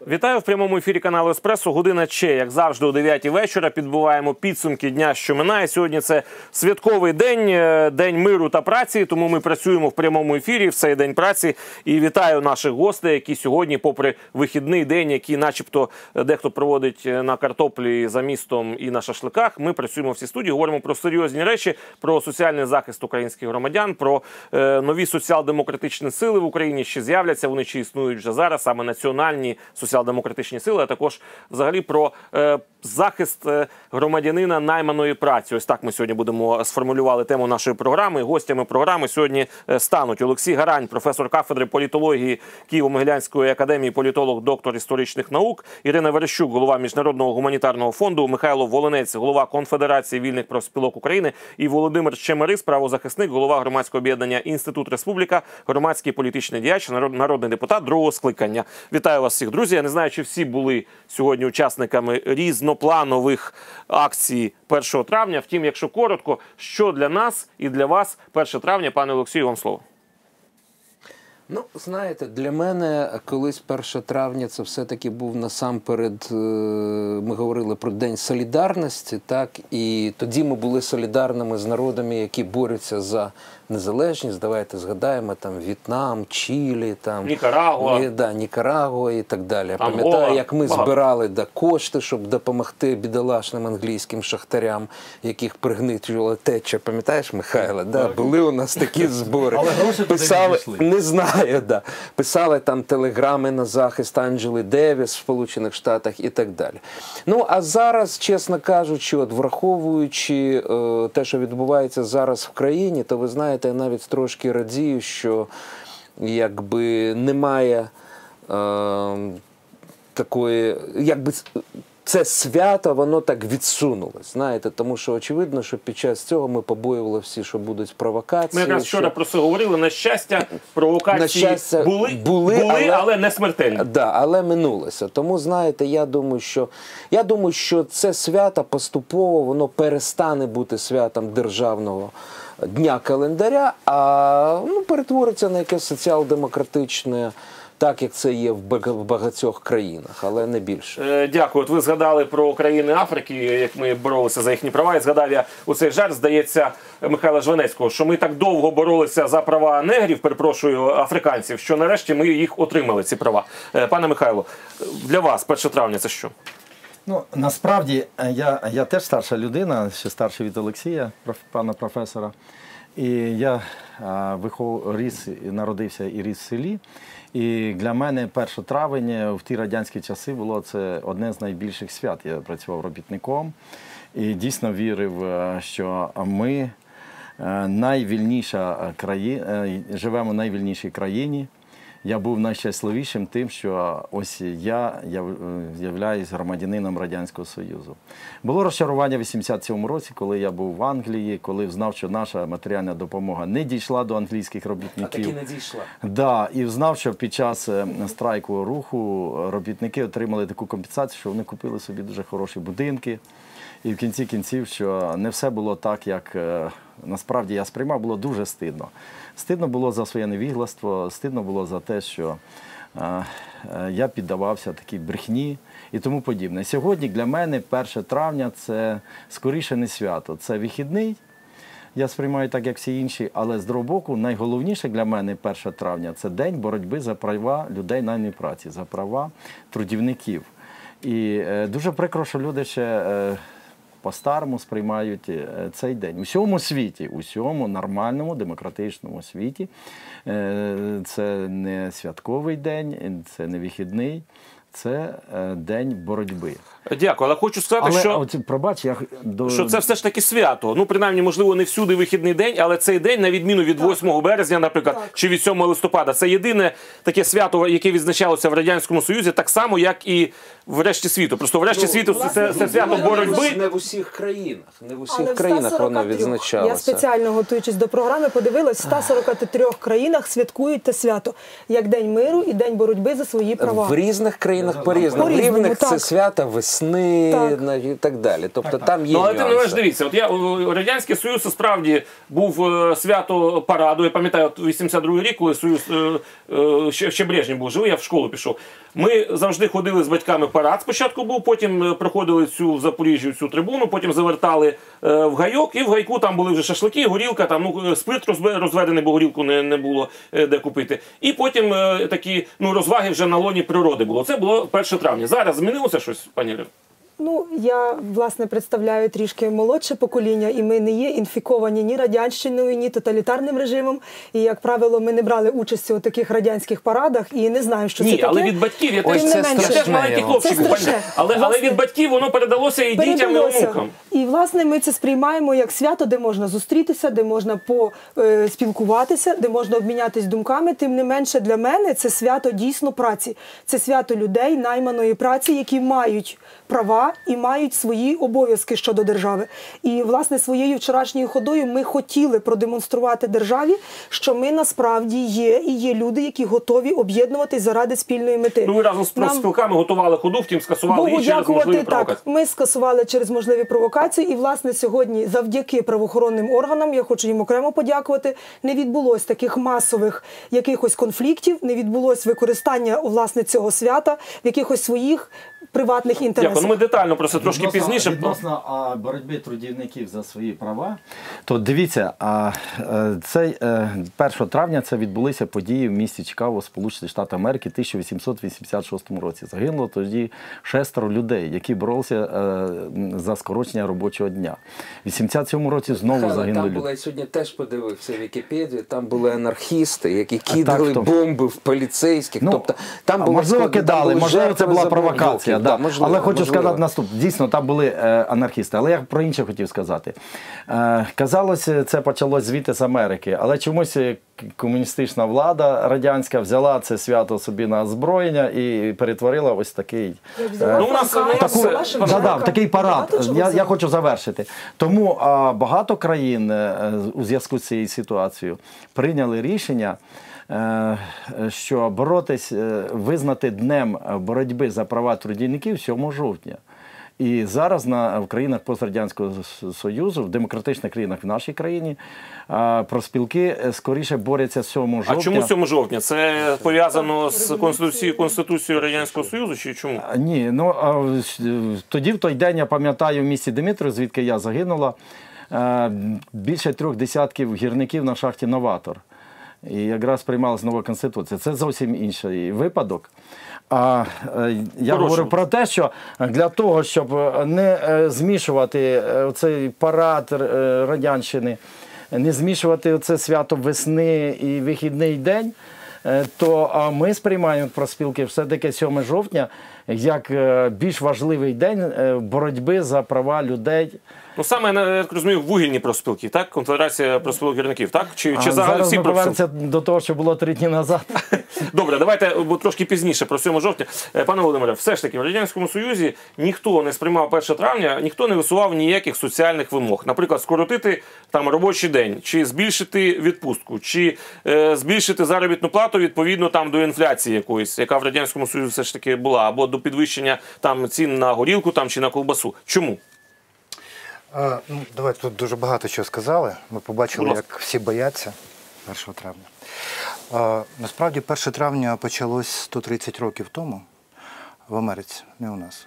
Вітаю в прямому ефірі каналу Еспресо. Година Че, як завжди, о 9 вечора. Підбуваємо підсумки дня, що минає. Сьогодні це святковий день, е, день миру та праці. Тому ми працюємо в прямому ефірі в цей день праці. І вітаю наших гостей, які сьогодні, попри вихідний день, який, начебто, дехто проводить е, на картоплі за містом і на шашликах. Ми працюємо в цій студії. Говоримо про серйозні речі, про соціальний захист українських громадян, про е, нові соціал-демократичні сили в Україні. Ще з'являться вони чи існують вже зараз, саме національні соціал-демократичні сили, а також взагалі про е, захист е, громадянина найманої праці. Ось так ми сьогодні будемо сформулювали тему нашої програми. Гостями програми сьогодні е, стануть Олексій Гарань, професор кафедри політології Києво-Могилянської академії, політолог, доктор історичних наук, Ірина Верещук, голова міжнародного гуманітарного фонду, Михайло Волинець, голова Конфедерації вільних профспілок України, і Володимир Чемерис, правозахисник, голова громадського об'єднання Інститут Республіка, громадський політичний діяч, народ- народний депутат другого скликання. Вітаю вас всіх, друзі. Я не знаю, чи всі були сьогодні учасниками різнопланових акцій 1 травня. Втім, якщо коротко, що для нас і для вас 1 травня, пане Олексію, вам слово. Ну, знаєте, для мене колись 1 травня це все-таки був насамперед. е, Ми говорили про День солідарності, так і тоді ми були солідарними з народами, які борються за незалежність. Давайте згадаємо там В'єтнам, Чилі, там Нікарагуа. Ні, да, Нікарагуа і так далі. Пам'ятаю, як ми Багато. збирали да, кошти, щоб допомогти бідолашним англійським шахтарям, яких пригничувала теча. Пам'ятаєш, Михайло? Да, були у нас такі збори. Але гроші Писали, не не знаю, да. Писали там телеграми на захист Анджели Девіс в Сполучених Штатах і так далі. Ну а зараз, чесно кажучи, от враховуючи е, те, що відбувається зараз в країні, то ви знаєте, я навіть трошки радію, що якби немає. Е, Такої, якби це свято, воно так відсунулось. Знаєте, тому що очевидно, що під час цього ми побоювали всі, що будуть провокації. Ми якраз що- вчора про це говорили. На щастя, провокації На щастя, були, були, були, але- але... не смертельні. Да, але минулося. Тому знаєте, я думаю, що я думаю, що це свято поступово воно перестане бути святом державного дня календаря, а ну, перетвориться на якесь соціал-демократичне, так як це є в багатьох країнах, але не більше. Е, Дякую. От ви згадали про країни Африки, як ми боролися за їхні права. І згадав я у цей жарт, здається, Михайла Жванецького, що ми так довго боролися за права негрів, перепрошую, африканців, що нарешті ми їх отримали, ці права. Е, Пане Михайло, для вас 1 травня це що? Ну, насправді, е, я, я теж старша людина, ще старший від Олексія, проф, пана професора. І я а, вихов, ріс, народився і ріс в селі. І для мене 1 травень в ті радянські часи було це одне з найбільших свят. Я працював робітником і дійсно вірив, е, що ми е, найвільніша країна, живемо в найвільнішій країні. Я був найщасливішим тим, що ось я е, являюсь громадянином Радянського Союзу. Було розчарування в 87-му році, коли я був в Англії, коли знав, що наша матеріальна допомога не дійшла до англійських робітників. дійшла. Да, і знав, що під час е, страйку руху робітники отримали таку компенсацію, що вони купили собі дуже хороші будинки. І в кінці кінців, що не все було так, як е, насправді я сприймав, було дуже стидно. Стидно було за своє невігластво, стидно було за те, що е, е, я піддавався такій брехні і тому подібне. Сьогодні для мене 1 травня це скоріше не свято, це вихідний. Я сприймаю так, як всі інші, але з другого боку, найголовніше для мене 1 травня це день боротьби за права людей наймної праці, за права трудівників. І е, дуже прикро, що люди ще по-старому сприймають е, цей день. У всьому світі, у всьому нормальному демократичному світі е, це не святковий день, це не вихідний, це е, день боротьби. Дякую, але хочу сказати, Але що. от, пробач, я до Що це все ж таки свято. Ну, принаймні, можливо, не всюди вихідний день, але цей день, на відміну від 8 березня, наприклад, чи від 7 листопада, це єдине таке свято, яке відзначалося в Радянському Союзі, так само, як і в решті світу. Просто в решті світу це, це, це свято боротьби. Не в усіх країнах. Не в усіх Але країнах воно 143. відзначалося. Я спеціально готуючись до програми, подивилась, в 143 країнах святкують те свято як День миру і День боротьби за свої права. В різних країнах країнах по-різному. В По-різному, рівних це так. свята весни Так. і так далі. Тобто там є Ну, але тим не дивіться, от я радянський союз справді був е, свято параду. Я пам'ятаю, от 82 рік, коли союз е, е, ще, ще Брежнєв був живий, я в школу пішов. Ми завжди ходили з батьками парад. Спочатку був, потім е, проходили цю в Запоріжжі цю трибуну, потім завертали е, в гайок, і в гайку там були вже шашлики, горілка, там ну е, спирт розведений, бо горілку не, не було е, де купити. І потім е, такі ну розваги вже на лоні природи було. Це було 1 травня. Зараз змінилося щось, пані Лю? Ну, я власне представляю трішки молодше покоління, і ми не є інфіковані ні радянщиною, ні тоталітарним режимом. І як правило, ми не брали участі у таких радянських парадах і не знаємо, що Ні, це таке. але від батьків я Ой, теж, це я теж маленький хлопчик, Це але, але від батьків воно передалося і дітям, і онукам. І власне ми це сприймаємо як свято, де можна зустрітися, де можна поспілкуватися, де можна обмінятися думками. Тим не менше для мене це свято дійсно праці. Це свято людей, найманої праці, які мають права і мають свої обов'язки щодо держави. І власне своєю вчорашньою ходою ми хотіли продемонструвати державі, що ми насправді є і є люди, які готові об'єднуватись заради спільної мети. Ну, ви разом з Нам- готували ходу, втім скасували Богу її через дякувати можливі так. провокації. Ми скасували через можливі провокації, і власне сьогодні, завдяки правоохоронним органам, я хочу їм окремо подякувати. Не відбулось таких масових якихось конфліктів, не відбулось використання власне цього свята в якихось своїх приватних інтересах. Дякую. Ну, ми детально про це трошки Відносно- пізніше. Відносно а, боротьби трудівників за свої права, то дивіться, а, е, цей е, 1 травня це відбулися події в місті Чикаго, Сполучені Штати Америки, 1886 році. Загинуло тоді шестеро людей, які боролися е, за скорочення робочого дня. В 87 році знову Михайло, загинули там люди. була, я сьогодні теж подивився Вікіпедію, там були анархісти, які кидали бомби в поліцейських. тобто, там Ну, було можливо, складно, там кидали, були можливо, це була провокація. Да. можливо, Але хочу можливо. сказати наступне. Дійсно, там були е, анархісти, але я про інше хотів сказати. Е, казалось, це почалось звідти з Америки, але чомусь е, комуністична влада радянська взяла це свято собі на озброєння і перетворила ось такий. е, Ну, у нас- у нас- да, да, такий парад. Я, я хочу завершити. Тому а, багато країн е, у зв'язку з цією ситуацією прийняли рішення. Е, Що боротись, е, визнати днем боротьби за права трудівників 7 жовтня. І зараз на, в країнах пострадянського Союзу, в демократичних країнах в нашій країні, а, профспілки е, скоріше борються 7 жовтня. А чому 7 жовтня? Це пов'язано з конституцією Конституцією Радянського Союзу чи чому? Ні, ну а, тоді в той день я пам'ятаю в місті Димитрів, звідки я загинула, е, більше трьох десятків гірників на шахті Новатор. І якраз приймалася нова конституція. Це зовсім інший випадок. А е, я говорю про те, що для того, щоб е, не е, змішувати цей парад радянщини, не змішувати це свято весни і вихідний день, то ми сприймаємо профспілки все-таки 7 жовтня як більш важливий день боротьби за права людей. Ну саме я так розумію, вугільні профспілки, так? Конфедерація профспілок гірників, так? Чи, чи А зараз всі ми повернемося до того, що було три дні назад. Добре, давайте бо трошки пізніше про 7 жовтня. Е, Пане Володимире, все ж таки в радянському союзі ніхто не сприймав 1 травня, ніхто не висував ніяких соціальних вимог. Наприклад, скоротити там робочий день, чи збільшити відпустку, чи е, збільшити заробітну плату відповідно там до інфляції якоїсь, яка в радянському союзі все ж таки була, або до підвищення там цін на горілку там чи на колбасу. Чому? А, ну, давайте тут дуже багато чого сказали. Ми побачили, Будь як всі бояться 1 травня. А, насправді 1 травня почалось 130 років тому в Америці, не у нас.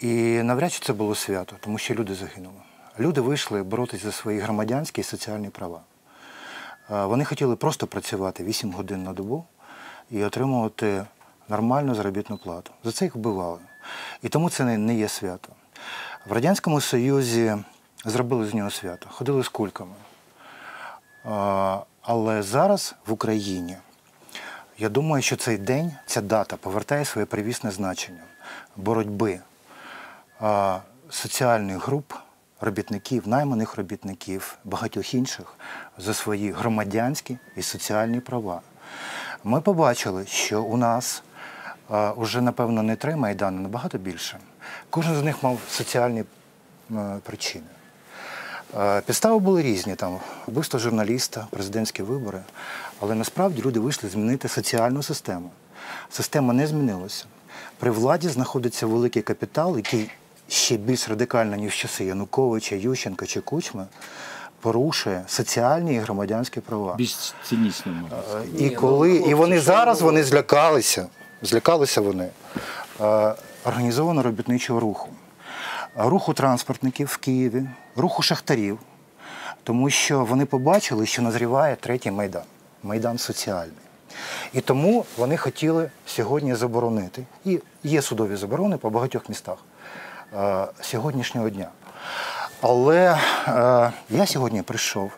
І навряд чи це було свято, тому що люди загинули. Люди вийшли боротися за свої громадянські і соціальні права. А, Вони хотіли просто працювати 8 годин на добу і отримувати нормальну заробітну плату. За це їх вбивали. І тому це не- не є свято. В Радянському Союзі зробили з нього свято, ходили з кульками. Але зараз в Україні, я думаю, що цей день, ця дата повертає своє привісне значення боротьби соціальних груп, робітників, найманих робітників, багатьох інших за свої громадянські і соціальні права. Ми побачили, що у нас а, уже, напевно, не три майдани, набагато більше. Кожен з них мав соціальні е, причини. Е, Підстави були різні, там вбивство журналіста, президентські вибори. Але насправді люди вийшли змінити соціальну систему. Система не змінилася. При владі знаходиться великий капітал, який ще більш радикально, ніж в часи Януковича, Ющенка чи Кучми, порушує соціальні і громадянські права. Більш цинічно можна. Е, І коли і вони зараз вони злякалися, злякалися вони організованого робітничого руху, е, руху транспортників в Києві, руху шахтарів, тому що вони побачили, що назріває третій майдан майдан соціальний. І тому вони хотіли сьогодні заборонити. І є судові заборони по багатьох містах е, сьогоднішнього дня. Але е, я сьогодні прийшов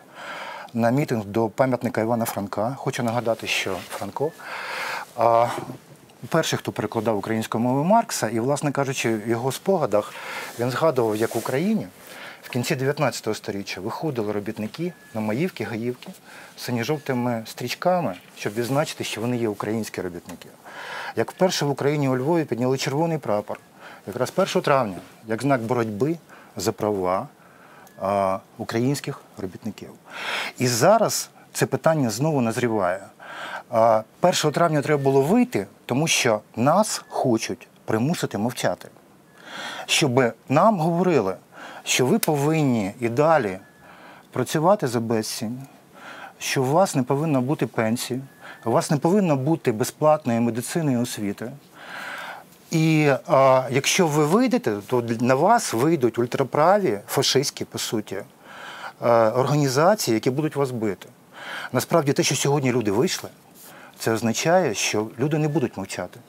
на мітинг до пам'ятника Івана Франка. Хочу нагадати, що Франко а, перший, хто перекладав українською мовою Маркса, і, власне кажучи, в його спогадах він згадував, як в Україні в кінці 19 століття виходили робітники на Маївки, Гаївки з сині-жовтими стрічками, щоб відзначити, що вони є українські робітники. Як вперше в Україні у Львові підняли червоний прапор, якраз 1 травня, як знак боротьби за права українських робітників. І зараз це питання знову назріває. А, 1 травня треба було вийти, тому що нас хочуть примусити мовчати. Щоб нам говорили, що ви повинні і далі працювати за безцінь, що у вас не повинно бути пенсії, у вас не повинно бути безплатної медицини і освіти. І а, якщо ви вийдете, то на вас вийдуть ультраправі, фашистські, по суті, е, організації, які будуть вас бити. Насправді, те, що сьогодні люди вийшли, це означає, що люди не будуть мовчати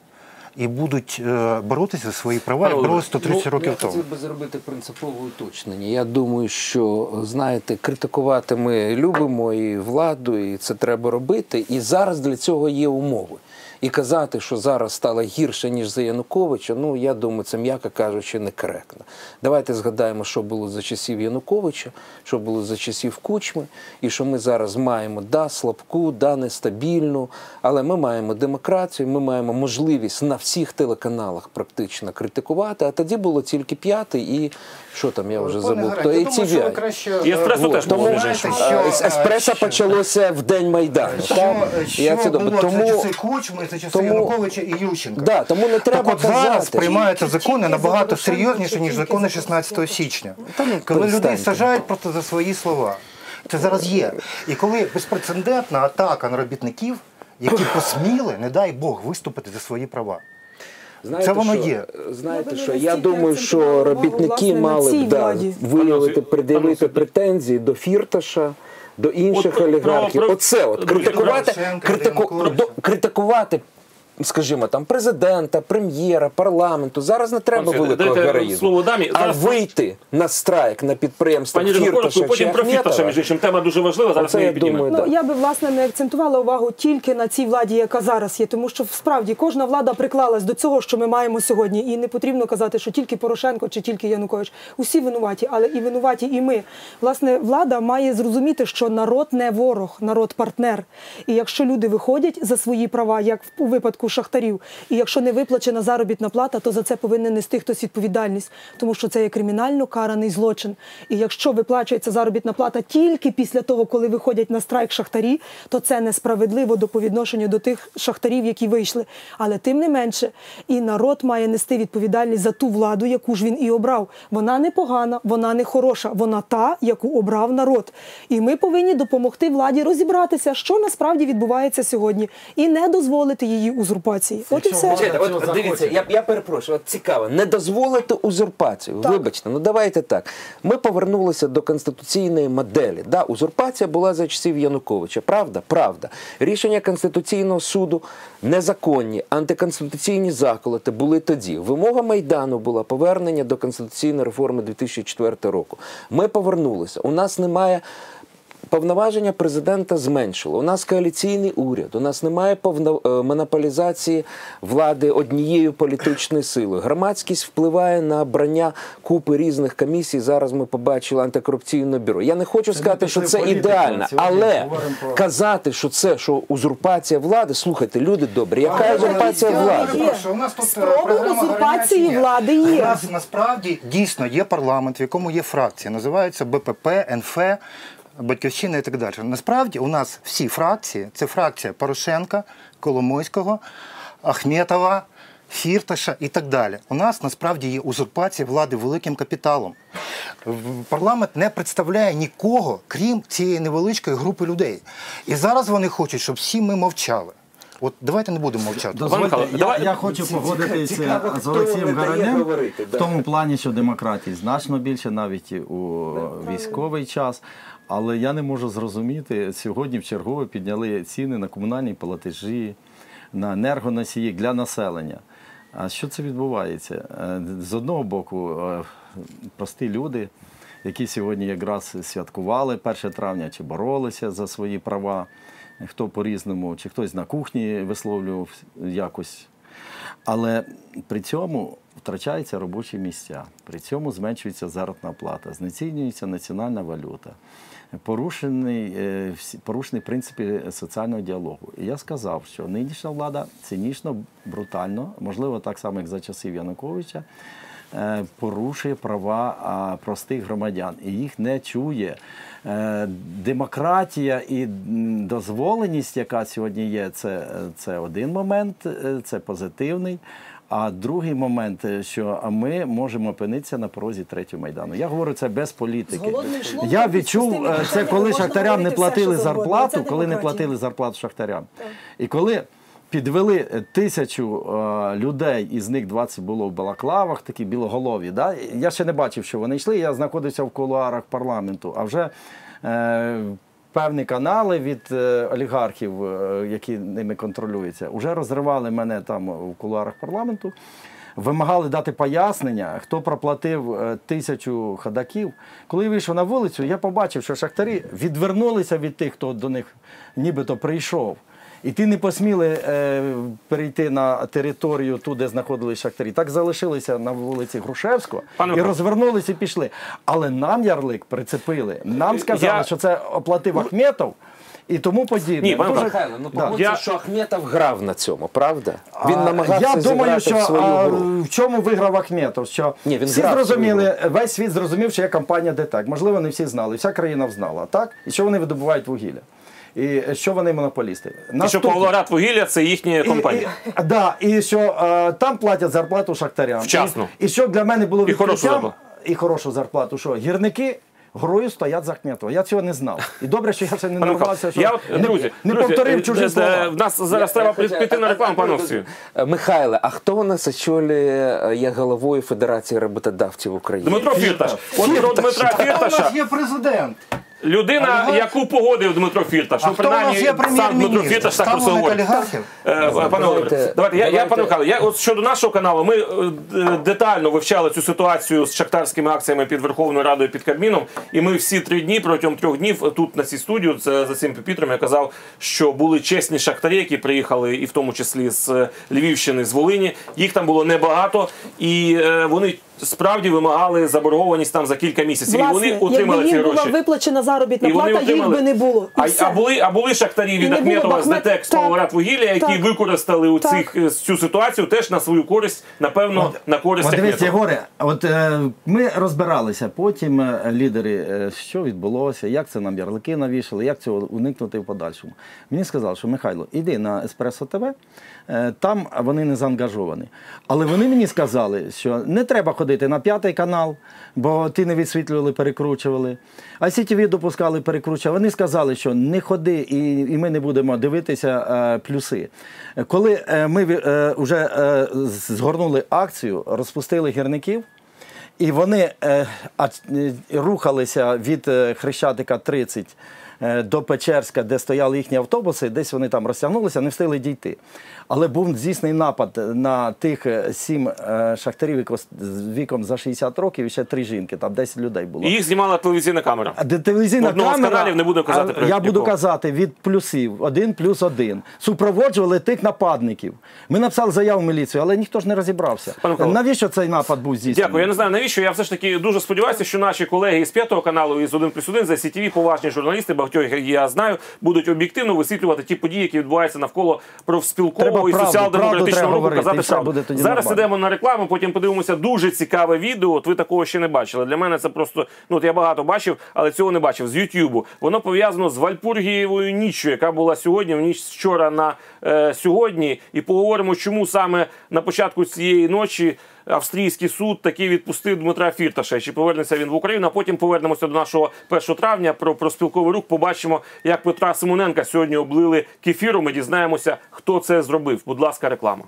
і будуть е, боротися за свої права, як боролися 130 Ну, років я тому. хотів би зробити принципове уточнення. Я думаю, що знаєте, критикувати ми любимо і владу, і це треба робити. І зараз для цього є умови. І казати, що зараз стало гірше, ніж за Януковича, ну я думаю, це м'яко кажучи, некоректно. Давайте згадаємо, що було за часів Януковича, що було за часів Кучми, і що ми зараз маємо да, слабку, да, нестабільну, але ми маємо демократію, ми маємо можливість на всіх телеканалах практично критикувати. А тоді було тільки п'ятий і що там, я вже забув. хто і TVI. І еспресо Вот, теж було, тому між е, Що, еспресо що- почалося в день Майдану. Що, що Я це було думаю. за часи Кучми, за часи тому- Януковича і Ющенка? Да, тому не треба так от зараз приймаються закони набагато серйозніше, ніж закони 16 січня. Та ну, Коли людей сажають просто за свої слова. Це зараз є. І коли безпрецедентна атака на робітників, які посміли, не дай Бог, виступити за свої права. Знаєте, Це воно що, є. Знаєте, що я думаю, що робітники мали б да, виявити, пред'явити претензії до Фірташа. До інших От олігархів, про- оце от критикувати, критику, критикувати, скажімо, там президента, прем'єра, парламенту. Зараз не треба Василь, великого дайте героїзму. слово дамі. А Зараз- вийти на страйк на підприємство Пані Ірина, коротко, Фірташа чи потім про Фірташа, Ахметова, між іншим, тема дуже важлива, зараз Оце, ми її я піднімемо. думаю, Ну да. я би власне не акцентувала увагу тільки на цій владі, яка зараз є, тому що справді кожна влада приклалась до цього, що ми маємо сьогодні, і не потрібно казати, що тільки Порошенко чи тільки Янукович. Усі винуваті, але і винуваті, і ми. Власне, влада має зрозуміти, що народ не ворог, народ партнер. І якщо люди виходять за свої права, як у випадку шахтарів, і якщо не виплачена заробітна плата, то за це повинен нести хтось відповідальність, тому що це є кримінально караний злочин. І якщо виплачується заробітна плата тільки після того, коли виходять на страйк шахтарі, то це несправедливо до по відношенню до тих шахтарів, які вийшли. Але тим не менше, і народ має нести відповідальність за ту владу, яку ж він і обрав. Вона не погана, вона не хороша, вона та, яку обрав народ. І ми повинні допомогти владі розібратися, що насправді відбувається сьогодні, і не дозволити її узурпації. От і все. Чекайте, от дивіться, я, я перепрошую, от цікаво, не дозволити узурпацію. Так. Вибачте, ну давайте так. Ми повернулися до конституційної моделі. Да, узурпація була за часів Януковича. Правда? Правда. Рішення Конституційного суду незаконні, антиконституційні заколоти були тоді. Вимога Майдану була повернення до конституційної реформи 2004 року. Ми повернулися. У нас немає. Повноваження президента зменшило. У нас коаліційний уряд, у нас немає повно... е, монополізації влади однією політичною силою. Громадськість впливає на обрання купи різних комісій. Зараз ми побачили антикорупційне бюро. Я не хочу сказати, що це ідеально, але про- казати, що це що узурпація влади. Слухайте, люди добрі, яка узурпація Я влади? перепрошую, у нас тут, е, Спроби узурпації «Городня влади є. У нас насправді дійсно є парламент, в якому є фракції. Називаються БПП, НФ, Батьківщина і так далі. Насправді у нас всі фракції це фракція Порошенка, Коломойського, Ахметова, Фірташа і так далі. У нас насправді є узурпація влади великим капіталом. Парламент не представляє нікого, крім цієї невеличкої групи людей. І зараз вони хочуть, щоб всі ми мовчали. От давайте не будемо мовчати. Дозвольте, я, давай- я хочу погодитися з Олексієм не Гаранем говорити, в тому плані, що демократії значно більше навіть у військовий час. Але я не можу зрозуміти, сьогодні в чергове підняли ціни на комунальні платежі, на енергоносії для населення. А що це відбувається? Е, З одного боку, е, прості люди, які сьогодні якраз святкували 1 травня чи боролися за свої права, хто по-різному, чи хтось на кухні висловлював якось. Але при цьому втрачаються робочі місця, при цьому зменшується заробітна плата, знецінюється національна валюта, порушений, е, порушені принципи соціального діалогу. І я сказав, що нинішня влада цинічно, брутально, можливо, так само, як за часів Януковича, е, порушує права простих громадян і їх не чує. Е, Демократія і дозволеність, яка сьогодні є, це, це один момент, це позитивний. А другий момент, е, що ми можемо опинитися на порозі третього майдану. Я говорю це без політики. З Я відчув е, це, коли шахтарям не все, платили зарплату, коли не платили зарплату шахтарям. І коли підвели е, тисячу е, людей, із них 20 було в балаклавах, такі білоголові. Да? Я ще не бачив, що вони йшли. Я знаходився в кулуарах парламенту, а вже певні канали від е, олігархів, е, які ними контролюються, вже розривали мене там в кулуарах парламенту. Вимагали дати пояснення, хто проплатив е, тисячу ходаків. Коли я вийшов на вулицю, я побачив, що шахтарі відвернулися від тих, хто до них нібито прийшов. І ті не посміли е, перейти на територію ту, де знаходились шахтарі. Так залишилися на вулиці Грушевського Пане і розвернулися і пішли. Але нам ярлик прицепили. Нам сказали, Я- що це оплатив Ахметов і тому подібне. Ні, пане Дуже- Михайло, ну Да. погодься, Я- що Ахметов грав на цьому, правда? Він А, намагався Я думаю, зіграти що в свою а, гру. в чому виграв Ахметов? Що Ні, він всі грав зрозуміли, весь світ зрозумів, що є компанія ДТЕК. Можливо, не всі знали, вся країна взнала, так? І що вони видобувають вугілля. І що вони монополісти. І що. Павлоград вугілля це їхня компанія. І, і, да, і що е, там платять зарплату шахтарям. Вчасно. І, і що для мене було І хорошу відкриттям, зарплату. і хорошу зарплату, що гірники Грою стоять за Ахметова. Я цього не знав. І добре, що я це не Пане нарвався, що я, от, не, друзі, не друзі, повторив е, чужі е, слова. В нас зараз треба Хоча- піти на рекламу. Е, Михайле, а хто у нас очолює е, є головою Федерації роботодавців України? Дмитро Фірташ. От про Дмитра Хто у Фірташа, нас є президент? Людина, яку погодив Дмитро Фірташ. А Ну, хто у нас принаймні, є сам Дмитро прем'єр-міністр? Фірташ так про говорить. олігархів? Е, Пане Давайте- давайте, я, я пане Михайло, я от щодо нашого каналу, ми е, детально вивчали цю ситуацію з шахтарськими акціями під Верховною Радою під Кабміном. І ми всі три дні протягом трьох днів тут на цій студії, це за цим піпітром, я казав, що були чесні шахтарі, які приїхали, і в тому числі з е, Львівщини, з Волині. Їх там було небагато, і е, вони справді вимагали заборгованість там за кілька місяців. і вони отримали якби ці їм була виплачена заробітна І вони плата, їх отримали- би не було. І А, все. а були а були шахтарі від Ахметова з ДТЕК з вугілля, які так. використали у Так. цих е, цю ситуацію теж на свою користь, напевно, на користь От дивіться, Єгоре, от е, ми розбиралися потім, е, лідери, е, що відбулося, як це нам ярлики навішали, як цього уникнути в подальшому. Мені сказали, що Михайло, іди на Еспресо ТВ, там вони не заангажовані. Але вони мені сказали, що не треба ходити на п'ятий канал, бо ти не відсвітлювали, перекручували. А СІТВ допускали, перекручували. Вони сказали, що не ходи, і, і ми не будемо дивитися е, плюси. Е, Коли е, ми е, вже е, згорнули акцію, розпустили гірників. І вони е, е, рухалися від е, Хрещатика 30 е, до Печерська, де стояли їхні автобуси, десь вони там розтягнулися, не встигли дійти. Але був здійснений напад на тих е, сім е, шахтарів з віком за 60 років і ще три жінки, там 10 людей було. І їх знімала телевізійна камера. Телевізійна Одного з каналів не буду казати, про Я буду казати від плюсів, один плюс один. Супроводжували тих нападників. Ми написали заяву в міліцію, але ніхто ж не розібрався. Навіщо цей напад був здійснений? Дякую. Я не знаю навіщо. Я все ж таки дуже сподіваюся, що наші колеги із п'ятого каналу із 1 плюс 1 за СІТВ, поважні журналісти, багатьох я знаю, будуть об'єктивно висвітлювати ті події, які відбуваються навколо профспілкового і соціал-демократичного руху. Казати правду. Зараз нормально. ідемо на рекламу, потім подивимося дуже цікаве відео. От ви такого ще не бачили. Для мене це просто ну от я багато бачив, але цього не бачив з Ютубу. Воно пов'язано з Вальпургієвою ніччю, яка була сьогодні, в ніч вчора на е, сьогодні. І поговоримо, чому саме на початку цієї ночі. Австрійський суд таки відпустив Дмитра Фірташа. Чи повернеться він в Україну? А потім повернемося до нашого 1 травня. Про, про спілковий рух побачимо, як Петра Симоненка сьогодні облили кефіром. Ми дізнаємося, хто це зробив. Будь ласка, реклама.